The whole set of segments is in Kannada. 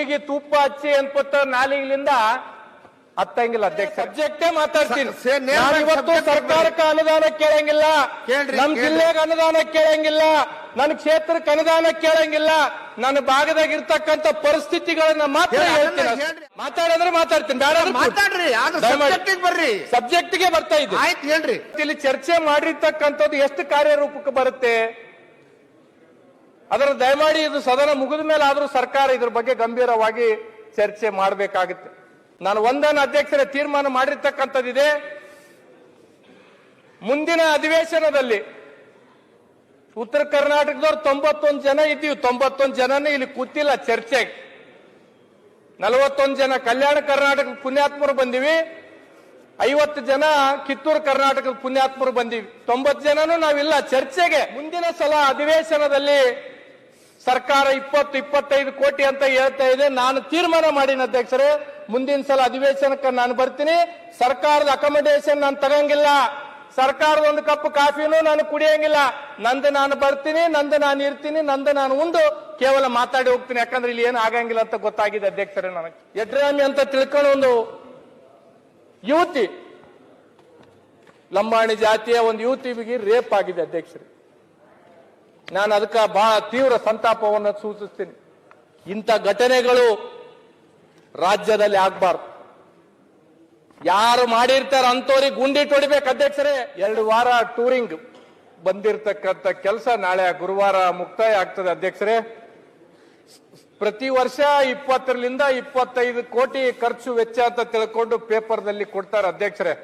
ಈಗ ತುಪ್ಪ ಹಚ್ಚಿ ಅನ್ಪತ್ತ ನಾಲಿಗಿಲಿಂದ ಹತ್ತಂಗಿಲ್ಲ ಅಧ್ಯಕ್ಷ. ಸಬ್ಜೆಕ್ಟೇ ಮಾತಾಡ್ತೀನಿ. ಇವತ್ತು ಸರ್ಕಾರಕ್ಕೆ ಅನುದಾನ ಕೇಳಂಗಿಲ್ಲ. ನಮ್. ಜಿಲ್ಲೆಗೆ ಅನುದಾನ ಕೇಳಂಗಿಲ್ಲ. ನನ್ನ ಕ್ಷೇತ್ರಕ್ಕೆ ಅನುದಾನ ಕೇಳಂಗಿಲ್ಲ. ನನ್ನ ಭಾಗದಾಗ ಇರ್ತಕ್ಕಂತ ಪರಿಸ್ಥಿತಿಗಳನ್ನ ಮಾತ್ರ ಹೇಳ್ತೀನಿ. ಮಾತಾಡಿದ್ರೆ ಮಾತಾಡ್ತೀನಿ. ಬೇಡ ಬರ್ರಿ. ಸಬ್ಜೆಕ್ಟ್ಗೆ ಬರ್ತಾ ಇದ್ದೀನಿ. ಆಯ್ತು ಹೇಳ್ರಿ. ಇಲ್ಲಿ ಚರ್ಚೆ ಮಾಡಿರ್ತಕ್ಕಂಥದ್ದು ಎಷ್ಟು ಕಾರ್ಯರೂಪಕ್ಕೆ ಬರುತ್ತೆ? ಅದರ ದಯಮಾಡಿ ಇದು ಸದನ ಮುಗಿದ ಮೇಲೆ ಆದರೂ ಸರ್ಕಾರ ಇದ್ರ ಬಗ್ಗೆ ಗಂಭೀರವಾಗಿ ಚರ್ಚೆ ಮಾಡಬೇಕಾಗುತ್ತೆ. ನಾನು ಒಂದನ್ನು ಅಧ್ಯಕ್ಷರ ತೀರ್ಮಾನ ಮಾಡಿರ್ತಕ್ಕಂಥದ್ದಿದೆ. ಮುಂದಿನ ಅಧಿವೇಶನದಲ್ಲಿ ಉತ್ತರ ಕರ್ನಾಟಕದವ್ರು ತೊಂಬತ್ತೊಂದು ಜನ ಇದ್ದೀವಿ. ತೊಂಬತ್ತೊಂದು ಜನನೇ ಇಲ್ಲಿ ಕೂತಿಲ್ಲ ಚರ್ಚೆಗೆ ನಲವತ್ತೊಂದು ಜನ ಕಲ್ಯಾಣ ಕರ್ನಾಟಕ ಪುಣ್ಯಾತ್ಮರು ಬಂದಿವಿ. ಐವತ್ತು ಜನ ಕಿತ್ತೂರು ಕರ್ನಾಟಕದ ಪುಣ್ಯಾತ್ಮರು ಬಂದಿವಿ. ತೊಂಬತ್ತು ಜನನೂ ನಾವಿಲ್ಲ. ಚರ್ಚೆಗೆ ಮುಂದಿನ ಸಲ ಅಧಿವೇಶನದಲ್ಲಿ ಸರ್ಕಾರ ಇಪ್ಪತ್ತು ಇಪ್ಪತ್ತೈದು ಕೋಟಿ ಅಂತ ಹೇಳ್ತಾ ಇದೆ. ನಾನು ತೀರ್ಮಾನ ಮಾಡಿನ ಅಧ್ಯಕ್ಷರೇ, ಮುಂದಿನ ಸಲ ಅಧಿವೇಶನಕ್ಕೆ ನಾನು ಬರ್ತೀನಿ. ಸರ್ಕಾರದ ಅಕಮಡೇಷನ್ ನಾನು ತಗಂಗಿಲ್ಲ. ಸರ್ಕಾರದ ಒಂದು ಕಪ್ ಕಾಫಿನೂ ನಾನು ಕುಡಿಯಂಗಿಲ್ಲ. ನಂದು ನಾನು ಬರ್ತೀನಿ, ನಂದು ನಾನು ಇರ್ತೀನಿ, ನಂದು ನಾನು ಒಂದು ಕೇವಲ ಮಾತಾಡಿ ಹೋಗ್ತೀನಿ. ಯಾಕಂದ್ರೆ ಇಲ್ಲಿ ಏನು ಆಗಂಗಿಲ್ಲ ಅಂತ ಗೊತ್ತಾಗಿದೆ ಅಧ್ಯಕ್ಷರೇ ನನಗೆ. ಯಡ್ರಾಮಿ ಅಂತ ತಿಳ್ಕೊಂಡು ಒಂದು ಯುವತಿ, ಲಂಬಾಣಿ ಜಾತಿಯ ಒಂದು ಯುವತಿಗೆ ರೇಪ್ ಆಗಿದೆ ಅಧ್ಯಕ್ಷರೇ. ನಾನು ಅದಕ್ಕೆ ಬಹಳ ತೀವ್ರ ಸಂತಾಪವನ್ನು ಸೂಚಿಸ್ತೀನಿ. ಇಂಥ ಘಟನೆಗಳು ರಾಜ್ಯದಲ್ಲಿ ಆಗ್ಬಾರ್ದು. ಯಾರು ಮಾಡಿರ್ತಾರ ಅಂತವ್ರಿಗೆ ಗುಂಡಿಟ್ಟು ಹೊಡಿಬೇಕು ಅಧ್ಯಕ್ಷರೇ. ಎರಡು ವಾರ ಟೂರಿಂಗ್ ಬಂದಿರತಕ್ಕಂಥ ಕೆಲಸ ನಾಳೆ ಗುರುವಾರ ಮುಕ್ತಾಯ ಆಗ್ತದೆ ಅಧ್ಯಕ್ಷರೇ. ಪ್ರತಿ ವರ್ಷ ಇಪ್ಪತ್ತರಿಂದ ಇಪ್ಪತ್ತೈದು ಕೋಟಿ ಖರ್ಚು ವೆಚ್ಚ ಅಂತ ತಿಳ್ಕೊಂಡು ಪೇಪರ್ದಲ್ಲಿ ಕೊಡ್ತಾರೆ ಅಧ್ಯಕ್ಷರೇ.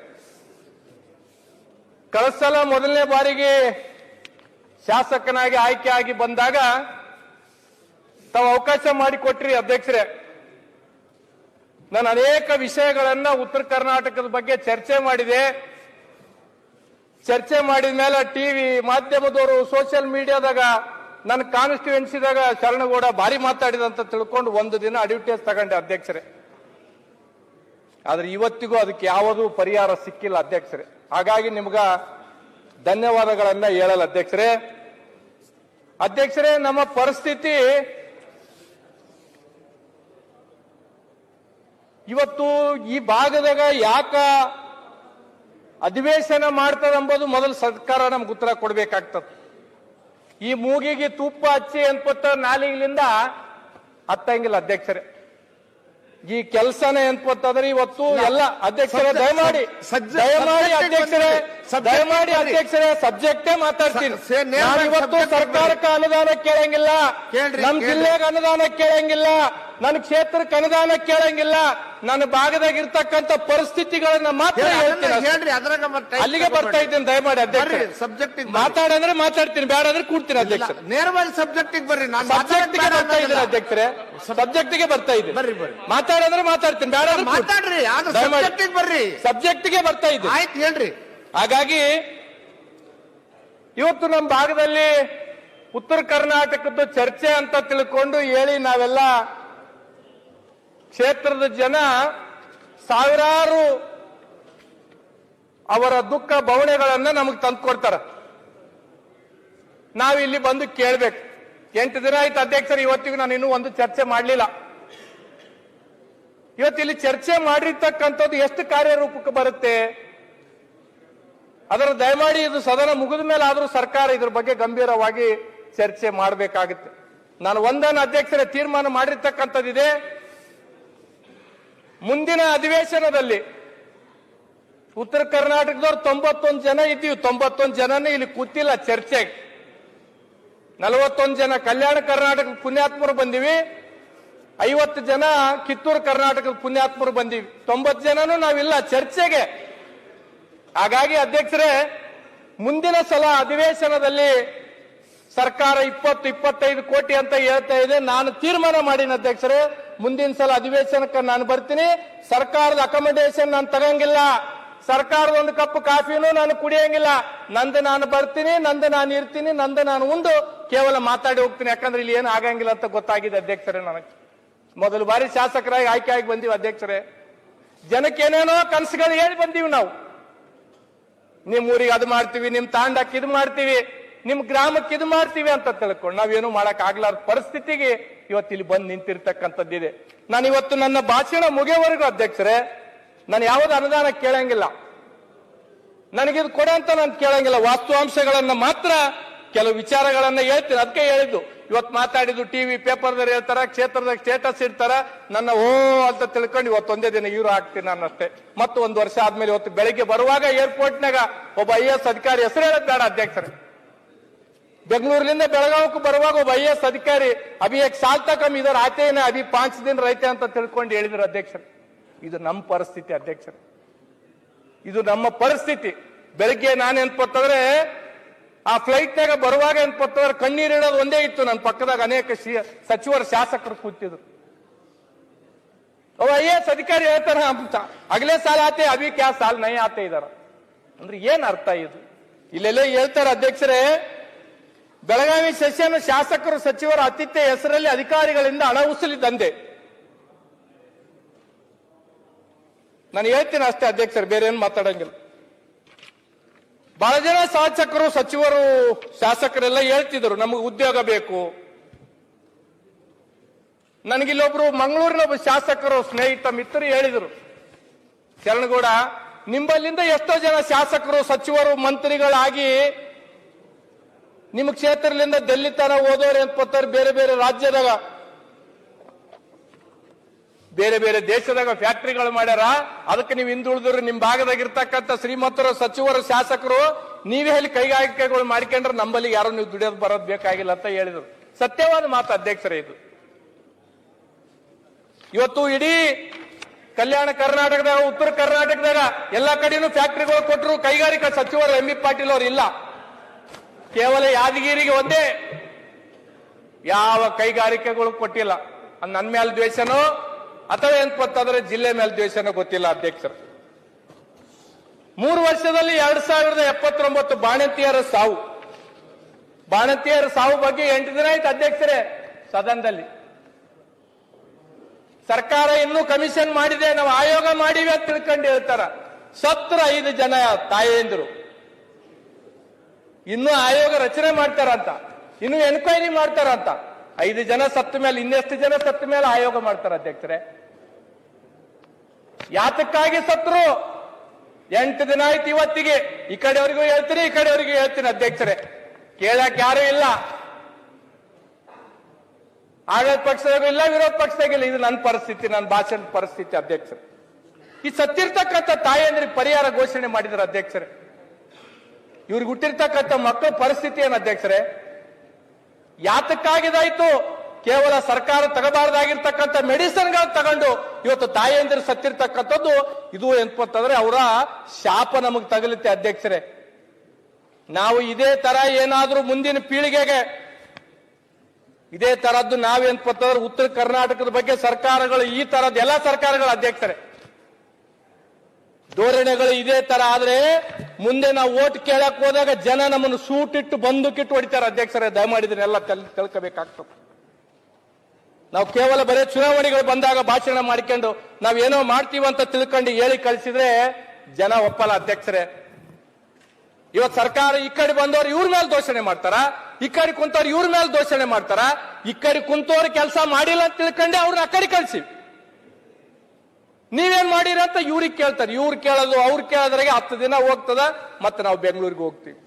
ಕಳಸಲ ಸಲ ಮೊದಲನೇ ಬಾರಿಗೆ ಶಾಸಕನಾಗಿ ಆಯ್ಕೆ ಆಗಿ ಬಂದಾಗ ತಾವು ಅವಕಾಶ ಮಾಡಿಕೊಟ್ರಿ ಅಧ್ಯಕ್ಷರೇ. ನಾನು ಅನೇಕ ವಿಷಯಗಳನ್ನ ಉತ್ತರ ಕರ್ನಾಟಕದ ಬಗ್ಗೆ ಚರ್ಚೆ ಮಾಡಿದೆ. ಚರ್ಚೆ ಮಾಡಿದ ಮೇಲೆ ಟಿವಿ ಮಾಧ್ಯಮದವರು ಸೋಷಿಯಲ್ ಮೀಡಿಯಾದಾಗ ನನ್ನ ಕಾನ್ಸ್ಟಿಟ್ಯೂನ್ಸಿದಾಗ ಶರಣಗೌಡ ಭಾರಿ ಮಾತಾಡಿದ ಅಂತ ತಿಳ್ಕೊಂಡು ಒಂದು ದಿನ ಅಡ್ವರ್ಟೈಸ್ ತಗೊಂಡೆ ಅಧ್ಯಕ್ಷರೇ. ಆದ್ರೆ ಇವತ್ತಿಗೂ ಅದಕ್ಕೆ ಯಾವುದೂ ಪರಿಹಾರ ಸಿಕ್ಕಿಲ್ಲ ಅಧ್ಯಕ್ಷರೇ. ಹಾಗಾಗಿ ನಿಮ್ಗ ಧನ್ಯವಾದಗಳನ್ನ ಹೇಳಲ್ಲ ಅಧ್ಯಕ್ಷರೇ. ಅಧ್ಯಕ್ಷರೇ, ನಮ್ಮ ಪರಿಸ್ಥಿತಿ ಇವತ್ತು ಈ ಭಾಗದಾಗ ಯಾಕ ಅಧಿವೇಶನ ಮಾಡ್ತದೆ ಎಂಬುದು ಮೊದಲು ಸರ್ಕಾರ ನಮ್ಗೆ ಉತ್ತರ ಕೊಡ್ಬೇಕಾಗ್ತದ. ಈ ಮೂಗಿಗೆ ತುಪ್ಪ ಹಚ್ಚಿ ಅನ್ಪತ್ತ ನಾಲಿಗಿಲಿಂದ ಹತ್ತಂಗಿಲ್ಲ ಅಧ್ಯಕ್ಷರೇ. ಈ ಕೆಲಸನೇ ಅನ್ಪತ್ತಂದ್ರೆ ಇವತ್ತು ಎಲ್ಲ ಅಧ್ಯಕ್ಷರೇ ದಯಮಾಡಿ ದಯಮಾಡಿ ಅಧ್ಯಕ್ಷರೇ ದಯಮಾಡಿ ಅಧ್ಯಕ್ಷರೇ ಸಬ್ಜೆಕ್ಟೇ ಮಾತಾಡ್ತೀನಿ. ಇವತ್ತು ಸರ್ಕಾರಕ್ಕೆ ಅನುದಾನ ಕೇಳಂಗಿಲ್ಲ. ಕೇಳ್ರಿ, ನಮ್. ಜಿಲ್ಲೆಗೆ ಅನುದಾನ ಕೇಳಂಗಿಲ್ಲ. ನನ್ನ ಕ್ಷೇತ್ರಕ್ಕೆ ಅನುದಾನ ಕೇಳಂಗಿಲ್ಲ. ನನ್ನ ಭಾಗದಾಗ ಇರ್ತಕ್ಕಂತ ಪರಿಸ್ಥಿತಿಗಳನ್ನ ಮಾತ್ರ ಹೇಳ್ತೀನಿ ಅದ್ರಾಗ ಮತ್ತೆ ಅಲ್ಲಿಗೆ ಬರ್ತಾ ಇದ್ದೇನೆ ದಯಮಾಡಿ ಅಧ್ಯಕ್ಷ ಸಬ್ಜೆಕ್ಟ್ ಮಾತಾಡಂದ್ರೆ ಮಾತಾಡ್ತೀನಿ ಬೇಡ ಅಂದ್ರೆ ಕೂಡ್ತೀನಿ ಅಧ್ಯಕ್ಷ ನೇರವಾಗಿ ಸಬ್ಜೆಕ್ಟಿಗೆ ಬರ್ರಿ ನಾನು ಸಬ್ಜೆಕ್ಟ್ಗೆ ಬರ್ತಾ ಇದ್ದೀನಿ ಅಧ್ಯಕ್ಷರೇ. ಸಬ್ಜೆಕ್ಟ್ಗೆ ಬರ್ತಾ ಇದೆ ಬರ್ರಿ ಬರ್ರಿ. ಮಾತಾಡಂದ್ರೆ ಮಾತಾಡ್ತೀನಿ ಬೇಡ. ಮಾತಾಡ್ರಿ ಸಬ್ಜೆಕ್ಟ್ ಬರ್ರಿ ಸಬ್ಜೆಕ್ಟಿಗೆ ಬರ್ರಿ. ಸಬ್ಜೆಕ್ಟಿಗೆ ಬರ್ತಾ ಇದೆ ಆಯ್ತು ಹೇಳ್ರಿ. ಹಾಗಾಗಿ ಇವತ್ತು ನಮ್ಮ ಭಾಗದಲ್ಲಿ ಉತ್ತರ ಕರ್ನಾಟಕದ ಚರ್ಚೆ ಅಂತ ತಿಳ್ಕೊಂಡು ಹೇಳಿ ನಾವೆಲ್ಲ ಕ್ಷೇತ್ರದ ಜನ ಸಾವಿರಾರು ಅವರ ದುಃಖ ಬವಣೆಗಳನ್ನ ನಮಗೆ ತಂದ್ಕೊಡ್ತಾರ ಇಲ್ಲಿ ಬಂದು ಕೇಳ್ಬೇಕು. ಎಂಟು ದಿನ ಆಯ್ತು ಅಧ್ಯಕ್ಷರು, ಇವತ್ತಿಗೂ ನಾನು ಇನ್ನೂ ಒಂದು ಚರ್ಚೆ ಮಾಡಲಿಲ್ಲ. ಇವತ್ತು ಇಲ್ಲಿ ಚರ್ಚೆ ಮಾಡಿರ್ತಕ್ಕಂಥದ್ದು ಎಷ್ಟು ಕಾರ್ಯರೂಪಕ್ಕೆ ಬರುತ್ತೆ? ಅದರ ದಯಮಾಡಿ ಇದು ಸದನ ಮುಗಿದ ಮೇಲೆ ಆದರೂ ಸರ್ಕಾರ ಇದ್ರ ಬಗ್ಗೆ ಗಂಭೀರವಾಗಿ ಚರ್ಚೆ ಮಾಡಬೇಕಾಗುತ್ತೆ. ನಾನು ಒಂದನ್ನು ಅಧ್ಯಕ್ಷರೇ, ತೀರ್ಮಾನ ಮಾಡಿರ್ತಕ್ಕಂಥದ್ದಿದೆ. ಮುಂದಿನ ಅಧಿವೇಶನದಲ್ಲಿ ಉತ್ತರ ಕರ್ನಾಟಕದವ್ರು ತೊಂಬತ್ತೊಂದು ಜನ ಇದ್ದೀವಿ. ತೊಂಬತ್ತೊಂದು ಜನನೇ ಇಲ್ಲಿ ಕೂತಿಲ್ಲ ಚರ್ಚೆಗೆ. ನಲವತ್ತೊಂದು ಜನ ಕಲ್ಯಾಣ ಕರ್ನಾಟಕ ಪುಣ್ಯಾತ್ಮರು ಬಂದಿವಿ. ಐವತ್ತು ಜನ ಕಿತ್ತೂರು ಕರ್ನಾಟಕದ ಪುಣ್ಯಾತ್ಮರು ಬಂದಿವಿ. ತೊಂಬತ್ತು ಜನನೂ ನಾವಿಲ್ಲ ಚರ್ಚೆಗೆ. ಹಾಗಾಗಿ ಅಧ್ಯಕ್ಷರೇ, ಮುಂದಿನ ಸಲ ಅಧಿವೇಶನದಲ್ಲಿ ಸರ್ಕಾರ ಇಪ್ಪತ್ತು, ಇಪ್ಪತ್ತೈದು ಕೋಟಿ ಅಂತ ಹೇಳ್ತಾ ಇದೆ. ನಾನು ತೀರ್ಮಾನ ಮಾಡಿನ ಅಧ್ಯಕ್ಷರೇ ಮುಂದಿನ ಸಲ ಅಧಿವೇಶನಕ್ಕೆ ನಾನು ಬರ್ತೀನಿ. ಸರ್ಕಾರದ ಅಕಮಡೇಷನ್ ನಾನು ತಗಂಗಿಲ್ಲ. ಸರ್ಕಾರದ ಒಂದು ಕಪ್ ಕಾಫಿನೂ ನಾನು ಕುಡಿಯಂಗಿಲ್ಲ. ನಂದು ನಾನು ಬರ್ತೀನಿ, ನಂದು ನಾನು ಇರ್ತೀನಿ, ನಂದು ನಾನು ಉಂಡು. ಕೇವಲ ಮಾತಾಡಿ ಹೋಗ್ತೀನಿ. ಯಾಕಂದ್ರೆ ಇಲ್ಲಿ ಏನು ಆಗಂಗಿಲ್ಲ ಅಂತ ಗೊತ್ತಾಗಿದೆ ಅಧ್ಯಕ್ಷರೇ ನನಗೆ. ಮೊದಲು ಬಾರಿ ಶಾಸಕರಾಗಿ ಆಯ್ಕೆ ಆಗಿ ಬಂದೀವಿ ಅಧ್ಯಕ್ಷರೇ. ಜನಕ್ಕೆ ಏನೇನೋ ಕನಸುಗಳು ಹೇಳಿ ಬಂದೀವಿ ನಾವು. ನಿಮ್ಮ ಊರಿಗೆ ಅದು ಮಾಡ್ತೀವಿ ನಿಮ್ ತಾಂಡಕ್ಕೆ ಇದು ಮಾಡ್ತೀವಿ. ನಿಮ್ ಗ್ರಾಮಕ್ಕೆ ಇದು ಮಾಡ್ತೀವಿ ಅಂತ ತಿಳ್ಕೊಂಡು ನಾವೇನು ಮಾಡಕ್ ಆಗ್ಲಾರ ಪರಿಸ್ಥಿತಿಗೆ ಇವತ್ತು ಇಲ್ಲಿ ಬಂದು ನಿಂತಿರ್ತಕ್ಕಂಥದ್ದಿದೆ ನಾನು ಇವತ್ತು ನನ್ನ ಭಾಷಣ ಮುಗಿಯವರೆಗೂ ಅಧ್ಯಕ್ಷರೇ, ನಾನು ಯಾವ್ದು ಅನುದಾನ ಕೇಳಂಗಿಲ್ಲ. ನನಗಿದು ಕೊಡೆ ಅಂತ ನಾನು ಕೇಳಂಗಿಲ್ಲ. ವಾಸ್ತವಾಂಶಗಳನ್ನ ಮಾತ್ರ ಕೆಲವು ವಿಚಾರಗಳನ್ನ ಹೇಳ್ತೀನಿ. ಅದಕ್ಕೆ ಹೇಳಿದ್ದು, ಇವತ್ತು ಮಾತಾಡಿದ್ದು ಟಿವಿ ಪೇಪರ್ದಲ್ಲಿ ಹೇಳ್ತಾರ ಕ್ಷೇತ್ರದಾಗ ಸ್ಟೇಟಸ್ ಇಡ್ತಾರ, ನನ್ನ ಓ ಅಂತ ತಿಳ್ಕೊಂಡು ಇವತ್ತು ಒಂದೇ ದಿನ ಇವ್ರು ಹಾಕ್ತೀನಿ ನಾನು ಅಷ್ಟೇ. ಮತ್ತು ಒಂದು ವರ್ಷ ಆದ್ಮೇಲೆ ಇವತ್ತು ಬೆಳಿಗ್ಗೆ ಬರುವಾಗ ಏರ್ಪೋರ್ಟ್ನಾಗ ಒಬ್ಬ ಐ ಎಸ್ ಅಧಿಕಾರಿ ಹೆಸರು ಹೇಳೋದ್ ಬೇಡ ಅಧ್ಯಕ್ಷರೇ. ಬೆಂಗಳೂರಿನಿಂದ ಬೆಳಗಾವಕ್ಕೆ ಬರುವಾಗ ಒಬ್ಬ ಐ ಎಸ್ ಅಧಿಕಾರಿ ಅಭಿ ಎಕ್ ಸಾಲ್ ತಕ ಹಮ್ ಇದರ ಆತೆ ಅಭಿ ಪಾಂಚ್ ದಿನ ರೈತೆ ಅಂತ ತಿಳ್ಕೊಂಡು ಹೇಳಿದ್ರು ಅಧ್ಯಕ್ಷರು. ಇದು ನಮ್ಮ ಪರಿಸ್ಥಿತಿ ಅಧ್ಯಕ್ಷರು. ಇದು ನಮ್ಮ ಪರಿಸ್ಥಿತಿ. ಬೆಳಿಗ್ಗೆ ನಾನು ಏನ್ಪತ್ತಂದ್ರೆ ಆ ಫ್ಲೈಟ್ನಾಗ ಬರುವಾಗ ಏನ್ಪತ್ತಂದ್ರೆ ಕಣ್ಣೀರ್ ಇಡೋದು ಒಂದೇ ಇತ್ತು ನನ್ನ ಪಕ್ಕದಾಗ ಅನೇಕ ಸಚಿವರು, ಶಾಸಕರು ಕೂತಿದ್ರು. ಐ ಎಸ್ ಅಧಿಕಾರಿ ಹೇಳ್ತಾರ ಅಗಲೇ ಸಾಲ ಆತೆ ಅಭಿ ಕ್ಯಾ ಸಾಲ್ ನೈ ಆತೆ ಇದಾರ. ಅಂದ್ರೆ ಏನ್ ಅರ್ಥ ಇದು? ಇಲ್ಲೆಲ್ಲ ಹೇಳ್ತಾರೆ ಅಧ್ಯಕ್ಷರೇ ಬೆಳಗಾವಿ ಸೆಷನ್ ಶಾಸಕರು ಸಚಿವರ ಆತಿಥ್ಯ ಹೆಸರಲ್ಲಿ ಅಧಿಕಾರಿಗಳಿಂದ ಹಣ ಉಸುಲಿ ದಂಧೆ. ನಾನು ಹೇಳ್ತೀನಿ ಅಷ್ಟೇ ಅಧ್ಯಕ್ಷರು, ಬೇರೆ ಏನು ಮಾತಾಡಂಗಿಲ್ಲ. ಬಹಳ ಜನ ಶಾಸಕರು, ಸಚಿವರು, ಶಾಸಕರೆಲ್ಲ ಹೇಳ್ತಿದ್ರು, ನಮಗೆ ಉದ್ಯೋಗ ಬೇಕು. ನನಗಿಲ್ಲೊಬ್ರು ಮಂಗಳೂರಿನ ಒಬ್ಬ ಶಾಸಕರು, ಸ್ನೇಹಿತ, ಮಿತ್ರರು ಹೇಳಿದರು. ಶರಣಗೌಡ ನಿಂಬಲ್ಲಿಂದ ಎಷ್ಟೋ ಜನ ಶಾಸಕರು, ಸಚಿವರು, ಮಂತ್ರಿಗಳಾಗಿ ನಿಮ್ಮ ಕ್ಷೇತ್ರದಿಂದ ಡೆಲ್ಲಿ ತನ ಓದೋರು ಅಂತ ಬೇರೆ ಬೇರೆ ರಾಜ್ಯದಾಗ. ಬೇರೆ ಬೇರೆ ದೇಶದಾಗ ಫ್ಯಾಕ್ಟರಿಗಳು ಮಾಡ್ಯಾರ. ಅದಕ್ಕೆ ನೀವು ಹಿಂದುಳಿದ್ರು ನಿಮ್ ಭಾಗದಾಗ ಇರ್ತಕ್ಕಂಥ ಶ್ರೀಮಂತರು, ಸಚಿವರು, ಶಾಸಕರು, ನೀವೇ ಹೇಳಿ ಕೈಗಾರಿಕೆಗಳು ಮಾಡ್ಕೊಂಡ್ರೆ ನಮ್ಮಲ್ಲಿ ಯಾರು ನೀವು ದುಡಿಯೋದು ಬರೋದು ಬೇಕಾಗಿಲ್ಲ ಅಂತ ಹೇಳಿದ್ರು. ಸತ್ಯವಾದ ಮಾತು, ಅಧ್ಯಕ್ಷರೇ ಇದು. ಇವತ್ತು ಇಡೀ ಕಲ್ಯಾಣ ಕರ್ನಾಟಕದಾಗ, ಉತ್ತರ ಕರ್ನಾಟಕದಾಗ ಎಲ್ಲಾ ಕಡೆನೂ ಫ್ಯಾಕ್ಟರಿಗಳು ಕೊಟ್ಟರು ಕೈಗಾರಿಕಾ ಸಚಿವರು ಎಂ ಬಿ ಪಾಟೀಲ್ ಅವರು ಇಲ್ಲ. ಕೇವಲ ಯಾದಗಿರಿಗೆ ಒಂದೇ. ಯಾವ ಕೈಗಾರಿಕೆಗಳು ಕೊಟ್ಟಿಲ್ಲ. ನನ್ನ ಮೇಲೆ ದ್ವೇಷನೋ, ಅಥವಾ ಏನ್ ಗೊತ್ತಾದ್ರೆ ಜಿಲ್ಲೆ ಮೇಲೆ ದ್ವೇಷನೋ ಗೊತ್ತಿಲ್ಲ ಅಧ್ಯಕ್ಷರು. ಮೂರು ವರ್ಷದಲ್ಲಿ ಎರಡ್ ಸಾವಿರದ ಎಪ್ಪತ್ತೊಂಬತ್ತು ಬಾಣಂತಿಯರ ಸಾವು. ಬಾಣಂತಿಯರ ಸಾವು ಬಗ್ಗೆ ಎಂಟು ದಿನ ಆಯ್ತು ಅಧ್ಯಕ್ಷರೇ ಸದನದಲ್ಲಿ. ಸರ್ಕಾರ ಇನ್ನೂ ಕಮಿಷನ್ ಮಾಡಿದೆ, ನಾವು ಆಯೋಗ ಮಾಡಿವೆ ಅಂತ ತಿಳ್ಕೊಂಡು ಹೇಳ್ತಾರ. ಸತ್ರ ಐದು ಜನ ತಾಯಂದಿರು. ಇನ್ನೂ ಆಯೋಗ ರಚನೆ ಮಾಡ್ತಾರಂತ. ಇನ್ನು ಎನ್ಕ್ವೈರಿ ಮಾಡ್ತಾರಂತ. ಐದು ಜನ ಸತ್ತ ಮೇಲೆ, ಇನ್ನೆಷ್ಟು ಜನ ಸತ್ತ ಮೇಲೆ ಆಯೋಗ ಮಾಡ್ತಾರ ಅಧ್ಯಕ್ಷರೇ. ಯಾತಕ್ಕಾಗಿ ಸತ್ರು? ಎಂಟು ದಿನ ಆಯ್ತು ಇವತ್ತಿಗೆ. ಈ ಕಡೆಯವರಿಗೂ ಹೇಳ್ತೀನಿ, ಈ ಕಡೆಯವರಿಗೂ ಹೇಳ್ತೀನಿ ಅಧ್ಯಕ್ಷರೇ. ಕೇಳಕ್ ಯಾರು ಇಲ್ಲ. ಆಡಳಿತ ಪಕ್ಷದಾಗೂ ಇಲ್ಲ, ವಿರೋಧ ಪಕ್ಷದಾಗಿಲ್ಲ ಇದು ನನ್ನ ಪರಿಸ್ಥಿತಿ, ನನ್ನ ಭಾಷಣದ ಪರಿಸ್ಥಿತಿ ಅಧ್ಯಕ್ಷರು. ಈ ಸತ್ತಿರ್ತಕ್ಕಂಥ ತಾಯಿಯಂದ್ರಿಗೆ ಪರಿಹಾರ ಘೋಷಣೆ ಮಾಡಿದ್ರು ಅಧ್ಯಕ್ಷರೇ. ಇವ್ರಿಗೆ ಹುಟ್ಟಿರ್ತಕ್ಕಂಥ ಮಕ್ಕಳ ಪರಿಸ್ಥಿತಿ ಏನು ಅಧ್ಯಕ್ಷರೇ ಯಾತಕ್ಕಾಗಿದಾಯ್ತು ಕೇವಲ ಸರ್ಕಾರ ತಗಬಾರ್ದಾಗಿರ್ತಕ್ಕಂಥ ಮೆಡಿಸಿನ್ಗಳು ತಗೊಂಡು ಇವತ್ತು ತಾಯಿಯಂದಿರು ಸತ್ತಿರ್ತಕ್ಕಂಥದ್ದು ಇದು ಎಂತಂದ್ರೆ ಅವರ ಶಾಪ ನಮಗ್ ತಗಲುತ್ತೆ ಅಧ್ಯಕ್ಷರೇ. ನಾವು ಇದೇ ತರ ಏನಾದ್ರೂ ಮುಂದಿನ ಪೀಳಿಗೆಗೆ ಇದೇ ತರದ್ದು ನಾವೇನ್ಪತ್ತಂದ್ರೆ ಉತ್ತರ ಕರ್ನಾಟಕದ ಬಗ್ಗೆ ಸರ್ಕಾರಗಳು ಈ ತರದ ಎಲ್ಲ ಸರ್ಕಾರಗಳ ಅಧ್ಯಕ್ಷರೇ. ಧೋರಣೆಗಳು ಇದೇ ತರ ಆದ್ರೆ ಮುಂದೆ ನಾವು ಓಟ್ ಕೇಳಕ್ ಹೋದಾಗ ಜನ ನಮ್ಮನ್ನು ಸೂಟಿಟ್ಟು ಬಂದೂಕಿಟ್ಟು ಹೊಡಿತಾರೆ ಅಧ್ಯಕ್ಷರೇ ದಯಮಾಡಿದ್ರೆ ಎಲ್ಲ ತಿಳ್ಕೋಬೇಕಾಗ್ತದೆ ನಾವು ಕೇವಲ ಬರೀ ಚುನಾವಣೆಗಳು ಬಂದಾಗ ಭಾಷಣ ಮಾಡ್ಕೊಂಡು ನಾವೇನೋ ಮಾಡ್ತೀವಿ ಅಂತ ತಿಳ್ಕೊಂಡು ಹೇಳಿ ಕಳಿಸಿದ್ರೆ ಜನ ಒಪ್ಪಲ್ಲ ಅಧ್ಯಕ್ಷರೇ. ಇವತ್ತು ಸರ್ಕಾರ ಈ ಕಡೆ ಬಂದವರು ಇವ್ರ ಮೇಲೆ ದೋಷಣೆ ಮಾಡ್ತಾರ? ಈ ಕಡೆ ಕುಂತವ್ರು ಇವ್ರ ಮೇಲೆ ದೋಷಣೆ ಮಾಡ್ತಾರ? ಈ ಕಡೆ ಕುಂತವ್ರು ಕೆಲಸ ಮಾಡಿಲ್ಲ ಅಂತ ತಿಳ್ಕೊಂಡೆ ಅವ್ರನ್ನ ಆ ಕಡೆ ಕಳ್ಸಿ. ನೀವೇನ್ ಮಾಡಿರ ಅಂತ ಇವ್ರಿಗೆ ಕೇಳ್ತಾರೆ. ಇವ್ರು ಕೇಳೋದು, ಅವ್ರು ಕೇಳೋದ್ರಾಗೆ ಹತ್ತು ದಿನ ಹೋಗ್ತದ, ಮತ್ತೆ ನಾವು ಬೆಂಗಳೂರಿಗೆ ಹೋಗ್ತೀವಿ.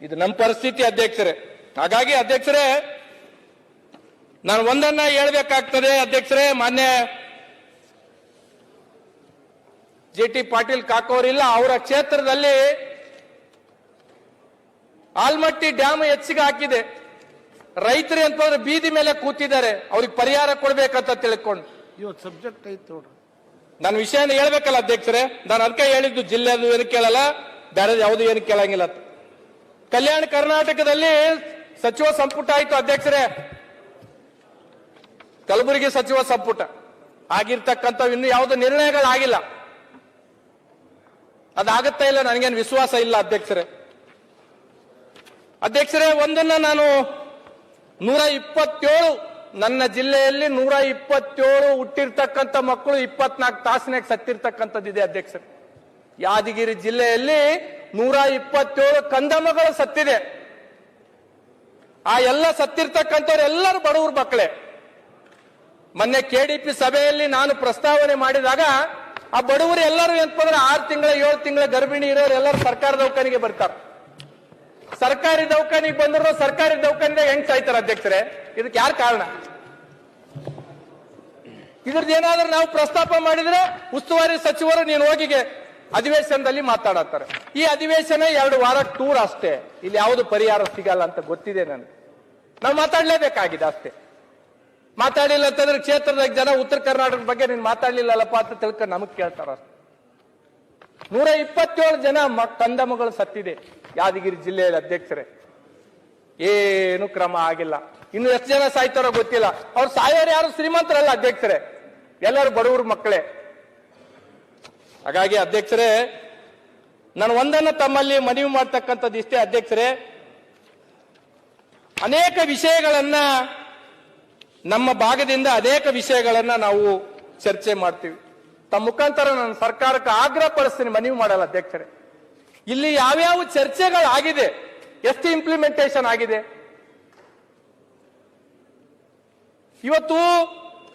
ಇದು ನಮ್ಮ ಪರಿಸ್ಥಿತಿ ಅಧ್ಯಕ್ಷರೇ. ಹಾಗಾಗಿ ಅಧ್ಯಕ್ಷರೇ, ನಾನು ಒಂದನ್ನ ಹೇಳ್ಬೇಕಾಗ್ತದೆ ಅಧ್ಯಕ್ಷರೇ, ಮಾನ್ಯ ಜೆ ಟಿ ಪಾಟೀಲ್ ಕಾಕೋರಿಲ್ಲ, ಅವರ ಕ್ಷೇತ್ರದಲ್ಲಿ ಆಲ್ಮಟ್ಟಿ ಡ್ಯಾಮ್ ಹೆಚ್ಚಿಗೆ ಹಾಕಿದೆ. ರೈತರು ಅಂತಂದ್ರೆ ಬೀದಿ ಮೇಲೆ ಕೂತಿದ್ದಾರೆ. ಅವ್ರಿಗೆ ಪರಿಹಾರ ಕೊಡ್ಬೇಕಂತ ತಿಳ್ಕೊಂಡು. ಇವತ್ತು ಸಬ್ಜೆಕ್ಟ್ ಐತೆ ನೋಡ್ರಿ. ನನ್ನ ವಿಷಯನ ಹೇಳ್ಬೇಕಲ್ಲ ಅಧ್ಯಕ್ಷರೇ, ನಾನು ಅದಕ್ಕೆ ಹೇಳಿದ್ದು ಜಿಲ್ಲೆದು ಏನು ಕೇಳಲ್ಲ ಬೇರೆ ಯಾವುದು ಏನು ಕೇಳಂಗಿಲ್ಲ ಕಲ್ಯಾಣ ಕರ್ನಾಟಕದಲ್ಲಿ ಸಚಿವ ಸಂಪುಟ ಆಯ್ತು ಅಧ್ಯಕ್ಷರೇ. ಕಲಬುರಗಿ ಸಚಿವ ಸಂಪುಟ. ಆಗಿರ್ತಕ್ಕಂಥ ಇನ್ನು ಯಾವುದೇ ನಿರ್ಣಯಗಳಾಗಿಲ್ಲ. ಅದಾಗತ್ತಾ ಇಲ್ಲ, ನನಗೇನು ವಿಶ್ವಾಸ ಇಲ್ಲ ಅಧ್ಯಕ್ಷರೇ. ಅಧ್ಯಕ್ಷರೇ, ಒಂದನ್ನ ನಾನು ನೂರ ಇಪ್ಪತ್ತೇಳು ನನ್ನ ಜಿಲ್ಲೆಯಲ್ಲಿ ನೂರ ಇಪ್ಪತ್ತೇಳು ಹುಟ್ಟಿರ್ತಕ್ಕಂಥ ಮಕ್ಕಳು ಇಪ್ಪತ್ನಾಲ್ಕು ತಾಸಿನಾಗ ಸತ್ತಿರ್ತಕ್ಕಂಥದ್ದಿದೆ ಅಧ್ಯಕ್ಷರು. ಯಾದಗಿರಿ ಜಿಲ್ಲೆಯಲ್ಲಿ ನೂರ ಇಪ್ಪತ್ತೇಳು ಕಂದಮಗಳು ಸತ್ತಿದೆ. ಆ ಎಲ್ಲ ಸತ್ತಿರ್ತಕ್ಕಂಥವ್ರು ಎಲ್ಲರೂ ಬಡವ್ರ ಮಕ್ಕಳೇ. ಮೊನ್ನೆ ಕೆಡಿಪಿ ಸಭೆಯಲ್ಲಿ ನಾನು ಪ್ರಸ್ತಾವನೆ ಮಾಡಿದಾಗ ಆ ಬಡವರು ಎಲ್ಲರೂ ಎಂತಂದ್ರೆ ಆರು ತಿಂಗಳ ಏಳು ತಿಂಗಳ ಗರ್ಭಿಣಿ ಇರೋರು ಎಲ್ಲರೂ ಸರ್ಕಾರದ ಒಕ್ಕನಿಗೆ ಬರ್ತಾರೆ. ಸರ್ಕಾರಿ ದವಾಖಾನಿಗೆ ಬಂದ್ರು ಸರ್ಕಾರಿ ದವಾಖಾನಿದಾಗ ಹೆಂಗ್ ಸಾಯ್ತಾರೆ ಅಧ್ಯಕ್ಷರೇ? ಇದಕ್ಕೆ ಯಾರು ಕಾರಣ? ಇದ್ರದ್ದು ಏನಾದ್ರೂ ನಾವು ಪ್ರಸ್ತಾಪ ಮಾಡಿದ್ರೆ ಉಸ್ತುವಾರಿ ಸಚಿವರು ನೀನು ಹೋಗಿಗೆ ಅಧಿವೇಶನದಲ್ಲಿ ಮಾತಾಡತ್ತಾರೆ. ಈ ಅಧಿವೇಶನ ಎರಡು ವಾರ ಟೂರ್ ಅಷ್ಟೇ. ಇಲ್ಲಿ ಯಾವುದು ಪರಿಹಾರ ಸಿಗಲ್ಲ ಅಂತ ಗೊತ್ತಿದೆ ನನಗೆ. ನಾವು ಮಾತಾಡ್ಲೇಬೇಕಾಗಿದೆ ಅಷ್ಟೇ. ಮಾತಾಡಿಲ್ಲ ಅಂತಂದ್ರೆ ಕ್ಷೇತ್ರದ ಜನ ಉತ್ತರ ಕರ್ನಾಟಕದ ಬಗ್ಗೆ ನೀನು ಮಾತಾಡ್ಲಿಲ್ಲಲ್ಲಪ್ಪ ಅಂತ ತಿಳ್ಕೊಂಡು ನಮಗ್ ಕೇಳ್ತಾರ ನೂರ ಇಪ್ಪತ್ತೇಳು ಜನ ಕಂದಮಗಳು ಸತ್ತಿದೆ. ಯಾದಗಿರಿ ಜಿಲ್ಲೆಯಲ್ಲಿ ಅಧ್ಯಕ್ಷರೇ. ಏನು ಕ್ರಮ ಆಗಿಲ್ಲ. ಇನ್ನು ಎಷ್ಟು ಜನ ಸಾಯ್ತಾರೋ ಗೊತ್ತಿಲ್ಲ. ಅವ್ರು ಸಾಯೋರು ಯಾರು? ಶ್ರೀಮಂತರಲ್ಲ ಅಧ್ಯಕ್ಷರೇ. ಎಲ್ಲರೂ ಬಡವರು ಮಕ್ಕಳೇ. ಹಾಗಾಗಿ ಅಧ್ಯಕ್ಷರೇ, ನಾನು ಒಂದನ್ನ ತಮ್ಮಲ್ಲಿ ಮನವಿ ಮಾಡ್ತಕ್ಕಂಥದ್ದು ಇಷ್ಟೇ ಅಧ್ಯಕ್ಷರೇ. ಅನೇಕ ವಿಷಯಗಳನ್ನ ನಮ್ಮ ಭಾಗದಿಂದ ಅನೇಕ ವಿಷಯಗಳನ್ನ ನಾವು ಚರ್ಚೆ ಮಾಡ್ತೀವಿ. ತಮ್ಮ ಮುಖಾಂತರ ನಾನು ಸರ್ಕಾರಕ್ಕೆ ಆಗ್ರಹ ಪಡಿಸ್ತೀನಿ ಮನವಿ ಮಾಡಲ್ಲ ಅಧ್ಯಕ್ಷರೇ. ಇಲ್ಲಿ ಯಾವ್ಯಾವ ಚರ್ಚೆಗಳಾಗಿದೆ ಎಷ್ಟು ಇಂಪ್ಲಿಮೆಂಟೇಷನ್ ಆಗಿದೆ? ಇವತ್ತು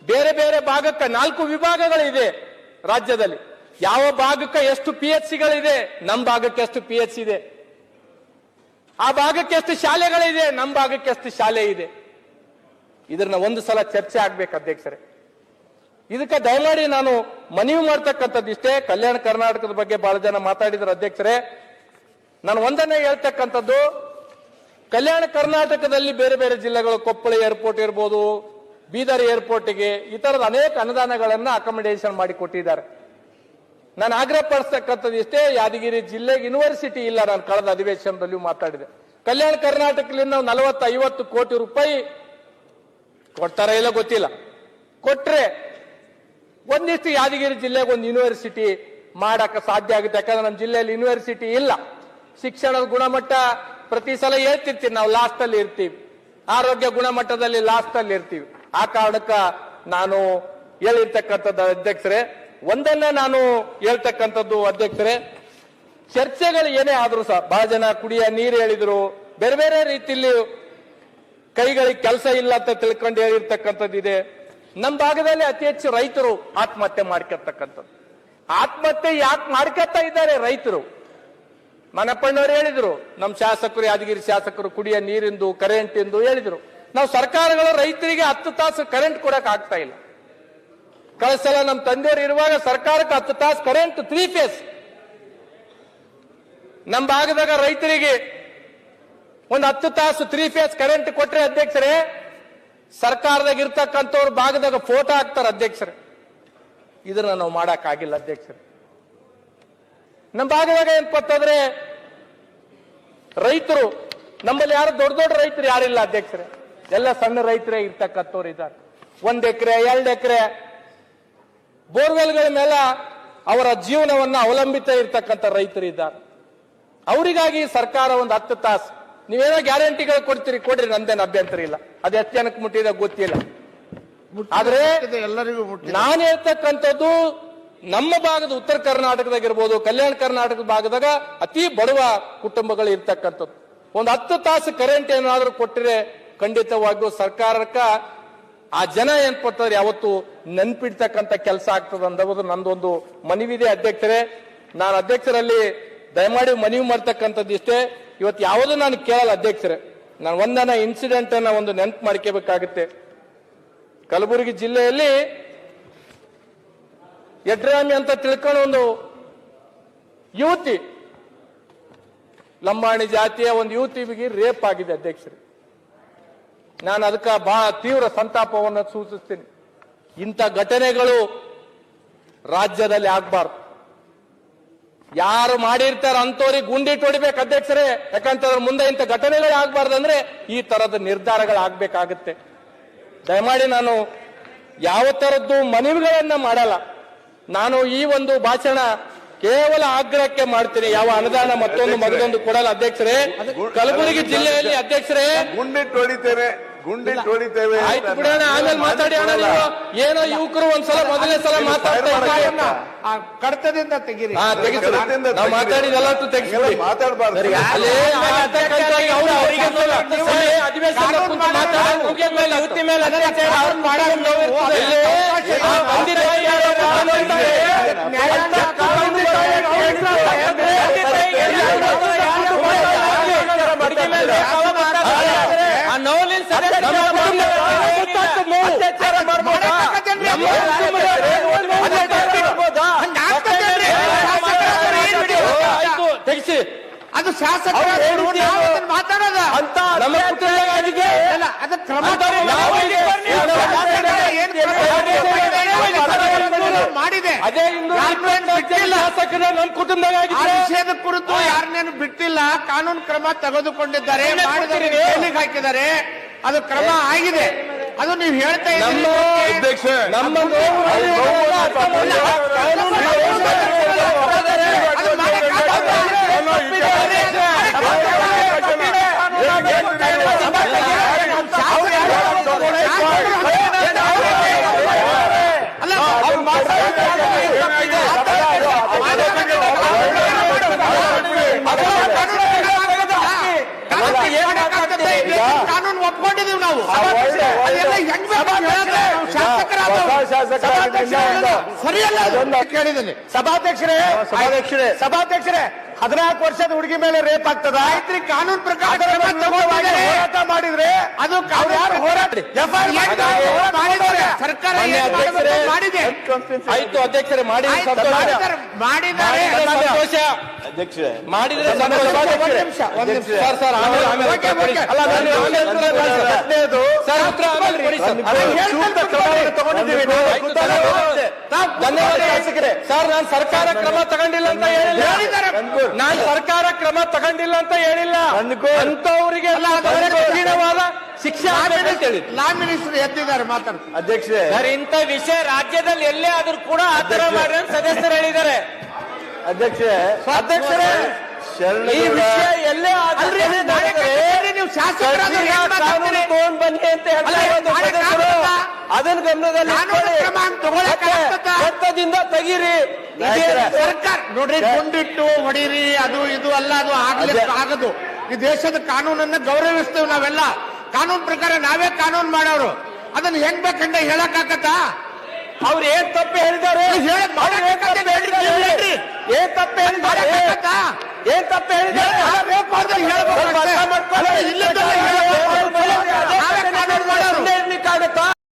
ಬೇರೆ ಬೇರೆ ಭಾಗಕ್ಕೆ ನಾಲ್ಕು ವಿಭಾಗಗಳಿದೆ ರಾಜ್ಯದಲ್ಲಿ. ಯಾವ ಭಾಗಕ್ಕೆ ಎಷ್ಟು ಪಿ ಎಚ್ ಸಿಗಳಿದೆ ನಮ್ಮ ಭಾಗಕ್ಕೆ ಎಷ್ಟು ಪಿ ಎಚ್ ಇದೆ? ಆ ಭಾಗಕ್ಕೆ ಎಷ್ಟು ಶಾಲೆಗಳಿದೆ? ನಮ್ಮ ಭಾಗಕ್ಕೆ ಎಷ್ಟು ಶಾಲೆ ಇದೆ? ಇದನ್ನ ಒಂದು ಸಲ ಚರ್ಚೆ ಆಗ್ಬೇಕು ಅಧ್ಯಕ್ಷರೇ. ಇದಕ್ಕೆ ದಯಮಾಡಿ ನಾನು ಮನವಿ ಮಾಡ್ತಕ್ಕಂಥದ್ದು ಇಷ್ಟೇ. ಕಲ್ಯಾಣ ಕರ್ನಾಟಕದ ಬಗ್ಗೆ ಬಹಳ ಜನ ಮಾತಾಡಿದ್ರು ಅಧ್ಯಕ್ಷರೇ. ನಾನು ಒಂದನ್ನೇ ಹೇಳ್ತಕ್ಕಂಥದ್ದು, ಕಲ್ಯಾಣ ಕರ್ನಾಟಕದಲ್ಲಿ ಬೇರೆ ಬೇರೆ ಜಿಲ್ಲೆಗಳು ಕೊಪ್ಪಳ ಏರ್ಪೋರ್ಟ್ ಇರ್ಬೋದು, ಬೀದರ್ ಏರ್ಪೋರ್ಟ್ಗೆ ಈ ತರದ ಅನೇಕ ಅನುದಾನಗಳನ್ನು ಅಕಾಮಿಡೇಷನ್ ಮಾಡಿ ಕೊಟ್ಟಿದ್ದಾರೆ. ನಾನು ಆಗ್ರಹ ಪಡಿಸ್ತಕ್ಕಂಥದ್ದು ಇಷ್ಟೇ, ಯಾದಗಿರಿ ಜಿಲ್ಲೆಗೆ ಯೂನಿವರ್ಸಿಟಿ ಇಲ್ಲ ನಾನು ಕಳೆದ ಅಧಿವೇಶನದಲ್ಲಿಯೂ ಮಾತಾಡಿದೆ. ಕಲ್ಯಾಣ ಕರ್ನಾಟಕದಿಂದ ನಲವತ್ತು ಐವತ್ತು ಕೋಟಿ ರೂಪಾಯಿ ಕೊಡ್ತಾರ ಇಲ್ಲ ಗೊತ್ತಿಲ್ಲ. ಕೊಟ್ರೆ ಒಂದಿಷ್ಟು ಯಾದಗಿರಿ ಜಿಲ್ಲೆಗೆ ಒಂದು ಯೂನಿವರ್ಸಿಟಿ ಮಾಡಕ್ಕೆ ಸಾಧ್ಯ ಆಗುತ್ತೆ. ಯಾಕಂದ್ರೆ ನಮ್ಮ ಜಿಲ್ಲೆಯಲ್ಲಿ ಯೂನಿವರ್ಸಿಟಿ ಇಲ್ಲ. ಶಿಕ್ಷಣದ ಗುಣಮಟ್ಟ ಪ್ರತಿ ಸಲ ಹೇಳ್ತಿರ್ತೀವಿ ನಾವು ಲಾಸ್ಟ್ ಅಲ್ಲಿ ಇರ್ತೀವಿ. ಆರೋಗ್ಯ ಗುಣಮಟ್ಟದಲ್ಲಿ ಲಾಸ್ಟ್ ಅಲ್ಲಿ ಇರ್ತೀವಿ. ಆ ಕಾರಣಕ್ಕ ನಾನು ಹೇಳಿರ್ತಕ್ಕಂಥದ್ದು ಅಧ್ಯಕ್ಷರೇ, ಒಂದನ್ನ ನಾನು ಹೇಳ್ತಕ್ಕಂಥದ್ದು ಅಧ್ಯಕ್ಷರೇ, ಚರ್ಚೆಗಳು ಏನೇ ಆದ್ರೂ ಸಹ, ಬಹಳ ಜನ ಕುಡಿಯ ನೀರು ಹೇಳಿದ್ರು, ಬೇರೆ ಬೇರೆ ರೀತಿಯಲ್ಲಿ ಕೈಗಳಿಗೆ ಕೆಲಸ ಇಲ್ಲ ಅಂತ ತಿಳ್ಕೊಂಡು ಹೇಳಿರ್ತಕ್ಕಂಥದ್ದು ಇದೆ ನಮ್ಮ ಭಾಗದಲ್ಲಿ ಅತಿ ಹೆಚ್ಚು ರೈತರು ಆತ್ಮಹತ್ಯೆ ಮಾಡ್ಕೊತಕ್ಕಂಥದ್ದು. ಆತ್ಮಹತ್ಯೆ ಯಾಕೆ ಮಾಡ್ಕೊತಾ ಇದ್ದಾರೆ ರೈತರು? ಮನಪ್ಪಣ್ಣವ್ರು ಹೇಳಿದ್ರು ನಮ್ಮ ಶಾಸಕರು, ಯಾದಗಿರಿ ಶಾಸಕರು ಕುಡಿಯ ನೀರಿಂದು ಕರೆಂಟ್ ಎಂದು ಹೇಳಿದ್ರು. ನಾವು ಸರ್ಕಾರಗಳು ರೈತರಿಗೆ ಹತ್ತು ತಾಸು ಕರೆಂಟ್ ಕೊಡಕ್ ಆಗ್ತಾ ಇಲ್ಲ. ಕಳಿಸಲ್ಲ ಸಲ ನಮ್ಮ ತಂದೆಯವರು ಇರುವಾಗ ಸರ್ಕಾರಕ್ಕೆ ಹತ್ತು ತಾಸು ಕರೆಂಟ್ ತ್ರೀ ಫೇಸ್. ನಮ್ಮ ಭಾಗದಾಗ ರೈತರಿಗೆ ಒಂದು ಹತ್ತು ತಾಸು ತ್ರೀ ಫೇಸ್ ಕರೆಂಟ್ ಕೊಟ್ರೆ ಅಧ್ಯಕ್ಷರೇ ಸರ್ಕಾರದಾಗ ಇರ್ತಕ್ಕಂಥವ್ರ ಭಾಗದಾಗ ಫೋಟೋ ಹಾಕ್ತಾರೆ ಅಧ್ಯಕ್ಷರೇ. ಇದನ್ನ ನಾವು ಮಾಡಕ್ ಆಗಿಲ್ಲ ಅಧ್ಯಕ್ಷರೇ. ನಮ್ಮ ಭಾಗದಾಗ ಏನ್ಪತ್ತಂದ್ರೆ ರೈತರು, ನಮ್ಮಲ್ಲಿ ಯಾರು ದೊಡ್ಡ ದೊಡ್ಡ ರೈತರು ಯಾರಿಲ್ಲ ಅಧ್ಯಕ್ಷರೇ. ಎಲ್ಲ ಸಣ್ಣ ರೈತರೇ ಇರ್ತಕ್ಕಂಥವ್ರು ಇದ್ದಾರೆ. ಒಂದ್ ಎಕರೆ, ಎರಡು ಎಕರೆ, ಬೋರ್ವೆಲ್ಗಳ ಮೇಲೆ ಅವರ ಜೀವನವನ್ನ ಅವಲಂಬಿತ ಇರ್ತಕ್ಕಂಥ ರೈತರು ಇದ್ದಾರೆ. ಅವರಿಗಾಗಿ ಸರ್ಕಾರ ಒಂದು ಹತ್ತು ತಾಸು ನೀವೇನೋ ಗ್ಯಾರಂಟಿಗಳು ಕೊಡ್ತೀರಿ ಕೊಡ್ರಿ ನಂದೇನು ಅಭ್ಯಂತರ ಇಲ್ಲ. ಅದು ಎಷ್ಟು ಜನಕ್ಕೆ ಮುಟ್ಟಿದೆ ಗೊತ್ತಿಲ್ಲ. ಆದ್ರೆ ಎಲ್ಲರಿಗೂ ನಾನು ಹೇಳ್ತಕ್ಕಂಥದ್ದು ನಮ್ಮ ಭಾಗದ ಉತ್ತರ ಕರ್ನಾಟಕದಾಗಿರ್ಬೋದು ಕಲ್ಯಾಣ ಕರ್ನಾಟಕದ ಭಾಗದಾಗ ಅತಿ ಬಡವ ಕುಟುಂಬಗಳು ಇರ್ತಕ್ಕಂಥದ್ದು. ಒಂದು ಹತ್ತು ತಾಸು ಕರೆಂಟ್ ಏನಾದರೂ ಕೊಟ್ಟರೆ ಖಂಡಿತವಾಗಿಯೂ ಸರ್ಕಾರಕ್ಕ ಆ ಜನ ಏನ್ಪಡ್ತಾರೆ ಯಾವತ್ತು ನೆನ್ಪಿಡ್ತಕ್ಕಂಥ ಕೆಲಸ ಆಗ್ತದೆ ಅನ್ನೋದು ನಂದೊಂದು ಮನವಿದೆ. ಅಧ್ಯಕ್ಷರೇ ನಾನು ಅಧ್ಯಕ್ಷರಲ್ಲಿ ದಯಮಾಡಿ ಮನವಿ ಮಾಡ್ತಕ್ಕಂಥದ್ದು ಇಷ್ಟೇ. ಇವತ್ತು ಯಾವುದು ನಾನು ಕೇಳಲ್ಲ ಅಧ್ಯಕ್ಷರೇ. ನಾನು ಒಂದನ ಇನ್ಸಿಡೆಂಟ್ ಅನ್ನ ಒಂದು ನೆನಪು ಮಾಡ್ಕೋಬೇಕಾಗುತ್ತೆ. ಕಲಬುರಗಿ ಜಿಲ್ಲೆಯಲ್ಲಿ ಯಡ್ರಾಮಿ ಅಂತ ತಿಳ್ಕೊಂಡು ಒಂದು ಯುವತಿ, ಲಂಬಾಣಿ ಜಾತಿಯ ಒಂದು ಯುವತಿಗೆ ರೇಪ್ ಆಗಿದೆ ಅಧ್ಯಕ್ಷರು. ನಾನು ಅದಕ್ಕೆ ಬಹಳ ತೀವ್ರ ಸಂತಾಪವನ್ನು ಸೂಚಿಸ್ತೀನಿ. ಇಂಥ ಘಟನೆಗಳು ರಾಜ್ಯದಲ್ಲಿ ಆಗ್ಬಾರ್ದು. ಯಾರು ಮಾಡಿರ್ತಾರ ಅಂತವ್ರಿಗೆ ಗುಂಡಿಟ್ಟು ಹೊಡಿಬೇಕು ಅಧ್ಯಕ್ಷರೇ ಯಾಕಂತಂದ್ರೆ ಮುಂದೆ ಇಂಥ ಘಟನೆಗಳು ಆಗ್ಬಾರ್ದಂದ್ರೆ ಈ ತರದ ನಿರ್ಧಾರಗಳು ಆಗ್ಬೇಕಾಗುತ್ತೆ ದಯಮಾಡಿ ನಾನು ಯಾವ ತರದ್ದು ಮನವಿಗಳನ್ನ ಮಾಡಲ್ಲ. ನಾನು ಈ ಒಂದು ಭಾಷಣ ಕೇವಲ ಆಗ್ರಹಕ್ಕೆ ಮಾಡ್ತೀನಿ. ಯಾವ ಅನುದಾನ ಮತ್ತೊಂದು ಮಗದೊಂದು ಕೊಡಲ್ಲ. ಅಧ್ಯಕ್ಷರೇ ಕಲಬುರಗಿ ಜಿಲ್ಲೆಯಲ್ಲಿ ಅಧ್ಯಕ್ಷರೇ ಗುಂಡಿಟ್ಟು ಹೊಡಿತೇನೆ ಗುಂಡಿಟ್ಟು ಹೊಡಿತೇವೆ ಆಯ್ತು ಬಿಡೋಣ ಆಮೇಲೆ ಮಾತಾಡಿ ಅಣ್ಣ ನೀವು ಏನೋ ಯುವಕರು ಒಂದ್ಸಲ ಮೊದಲನೇ ಸಲ ಮಾತಾಡ್ತಾ ಇದ್ದಾರೆ ಆ ಕಡತದಿಂದ ತೆಗೀರಿ ಹಾ ನಾವು ಮಾತಾಡಬಾರ್ದು ಅಲ್ಲೇ ಆತಂಕಕ್ಕಾಗಿ ಅವ್ರು ಅವರಿಗೆ ಮೇಲೆ ಹತ್ತು ಸಲ ಅಧಿವೇಶನ ಕುಂತು ಮಾತಾಡೋದು ಮುಗಿದ ಮೇಲೆ ಯುವತಿ ಮೇಲೆ ಅತ್ಯಾಚಾರ ಅವ್ರು ಮಾಡೋದು ನೋವಿರ್ತದೆ. ಇಲ್ಲಿ ಆ ಬಂದಿರೋ ಯಾರೋ ಕಾನೂನು ನೋವಿನ ತೆಗಿಸಿ. ಅದು ಶಾಸಕ ಮಾತಾಡೋದ? ಅಂತ ನಮ್ಮ ಕುಟುಂಬಗಳಿಗೆ ಅಲ್ಲ ಅದು ಕ್ರಮ ಅದೇ ಇಂದು ಯಾರ್ನೇನು ಬಿಟ್ಟಿಲ್ಲ ಶಾಸಕರ ನಮ್ಮ ವಿಷಯದ ಕುರಿತು ಯಾರನ್ನೇನು ಬಿಟ್ಟಿಲ್ಲ ಕಾನೂನು ಕ್ರಮ ತೆಗೆದುಕೊಂಡಿದ್ದಾರೆ ಹಾಕಿದ್ದಾರೆ ಅದು ಕ್ರಮ ಆಗಿದೆ ಅದು ನೀವು ಹೇಳ್ತಾ ನಮ್ಮ ಇದ್ದೀರಿ ನಮ್ಮ ನೋವು ಕಾನೂನು ಅದು ಮಾಡಕ್ಕಾಗಲ್ಲ. ಅಲ್ಲ ಅವ್ರು ಕಾನೂನು ಒಪ್ಕೊಂಡಿದೀವಿ ನಾವು ಅದೆಲ್ಲ ಹೆಂಗ್ ಬೇಕು ಅಂತ ಹೇಳಿದ್ರೆ ನಾವು ಶಾಸಕರಾದವ್ರು. ಹೊಸ ನಾವು. ಸರಿಯಲ್ಲ ಅದು. ಕೇಳಿದ್ದೀನಿ. ಸಭಾಧ್ಯಕ್ಷರೇ ಸಭಾಧ್ಯಕ್ಷರೇ. ಸಭಾಧ್ಯಕ್ಷರೇ ಹದಿನಾಲ್ಕು ವರ್ಷದ ಹುಡುಗಿ ಮೇಲೆ ರೇಪ್ ಆಗ್ತದ? ಐತ್ರಿ ಕಾನೂನು ಪ್ರಕಾರ. ಹೋರಾಟ ಮಾಡಿದ್ರೆ? ಅದು ಯಾರು ಹೋರಾಟ ಸರ್ಕಾರ ಮಾಡಿದೆ. ಆಯ್ತು? ಅಧ್ಯಕ್ಷರೇ ಮಾಡಿ ಮಾಡಿದ್ದಾರೆ ಸಂತೋಷ. ಅಧ್ಯಕ್ಷರೇ. ಮಾಡಿದ್ರೆ ಸಂತೋಷ. ಒಂದ್ ನಿಮಿಷ ಒಂದ್ ನಿಮಿಷ. ಸರ್ ಸರ್ ಆಮೇಲೆ ಆಮೇಲೆ ಸರ್. ನಾನು ಸರ್ಕಾರ ಕ್ರಮ ತಗೊಂಡಿಲ್ಲ ಅಂತ ಹೇಳಿಲ್ಲ. ಹೇಳಿದ್ದಾರೆ. ನಾನು ಸರ್ಕಾರ ಕ್ರಮ ತಗೊಂಡಿಲ್ಲ ಅಂತ ಹೇಳಿಲ್ಲ. ಅಂತವರಿಗೆ ಕಠಿಣವಾದ ಶಿಕ್ಷೆ ಹೇಳಿ ಲಾ ಮಿನಿಸ್ಟರ್ ಎತ್ತಿದ್ದಾರೆ ಮಾತಾಡ್ತಾರೆ ಅಧ್ಯಕ್ಷರೇ. ಸರ್ ಇಂಥ ವಿಷಯ ರಾಜ್ಯದಲ್ಲಿ ಎಲ್ಲೇ ಆದ್ರೂ ಕೂಡ ಆತರ ಮಾಡಿ ಅಂತ ಸದಸ್ಯರು ಹೇಳಿದ್ದಾರೆ. ಅಧ್ಯಕ್ಷರೇ. ಅಧ್ಯಕ್ಷರೇ ಈ ವಿಷಯ ಎಲ್ಲೇ ಆದ್ರೆ ನೀವು? ತಗೊಂಡ್ ಬನ್ನಿ ಅಂತ ಹೇಳ್ತಾ ಅಲ್ಲ, ಇರೋದು ಮಾಡಕ್ ಸದಸ್ಯರು. ಆಗತ್ತಾ? ಅದನ್ನ ಗಮನದಲ್ಲಿ? ರಕ್ತದಿಂದ ತೆಗೀರಿ. ಸರ್ಕಾರ. ನೋಡ್ರಿ ಕೊಂಡಿಟ್ಟು ಹೊಡೀರಿ ಅದು ಇದು ಅಲ್ಲ ಅದು ಆಗ್ಲಿಕ್ಕೆ ಆಗದು. ಈ ದೇಶದ ಕಾನೂನನ್ನ ಗೌರವಿಸ್ತೇವೆ ನಾವೆಲ್ಲ. ಕಾನೂನು ಪ್ರಕಾರ ನಾವೇ ಕಾನೂನು ಮಾಡೋರು. ಅದನ್ನ ಹೆಂಗ್ ಬೇಕಂಡ ಹೇಳಕ್ ಆಗತ್ತಾ? ಅವ್ರು ಏನ್ ತಪ್ಪು ಹೇಳಿದಾರೆ. ಏನ್ ತಪ್ಪು ಹೇಳಿದ್ರೆ? ಏನ್ ತಪ್ಪ ಹೇಳ್ಬೇಕು